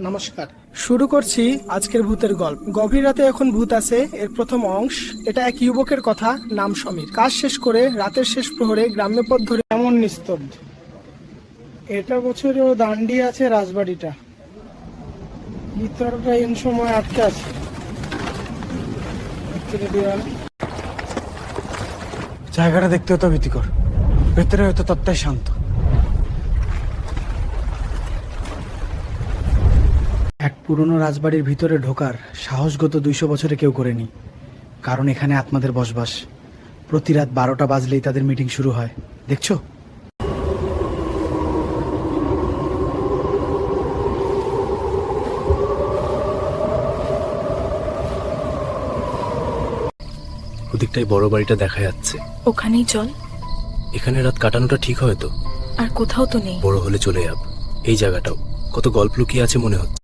নমস্কার। শুরু করছি আজকের ভূতের গল্প। গভীর রাতে এখন ভূত আছে এর প্রথম অংশ। এটা এক যুবকের কথা নাম সমীর। কাজ শেষ করে রাতের শেষ প্রহরে গ্রাম্য পথ ধরে এমন নিস্তব্ধ। এটা বছরেও দান্ডি আছে রাজবাড়িটা। ভিতরটা এন সময় আটকে আছে। জায়গাটা দেখতে তো ভীতিকর। ভেতরে হয়তো তত্ত্বাই শান্ত এক পুরনো রাজবাড়ির ভিতরে ঢোকার সাহসগত দুইশো বছরে কেউ করেনি কারণ এখানে আত্মাদের বসবাস। প্রতি রাত বারোটা বাজলেই তাদের মিটিং শুরু হয়। দেখছ? ওদিকটাই বড় বাড়িটা দেখা যাচ্ছে। ওখানেই চল। এখানে রাত কাটানোটা ঠিক হয়তো আর কোথাও তো নেই। বড় হলে চলে যাব। এই জায়গাটাও। কত গল্প লুকিয়ে আছে মনে হচ্ছে।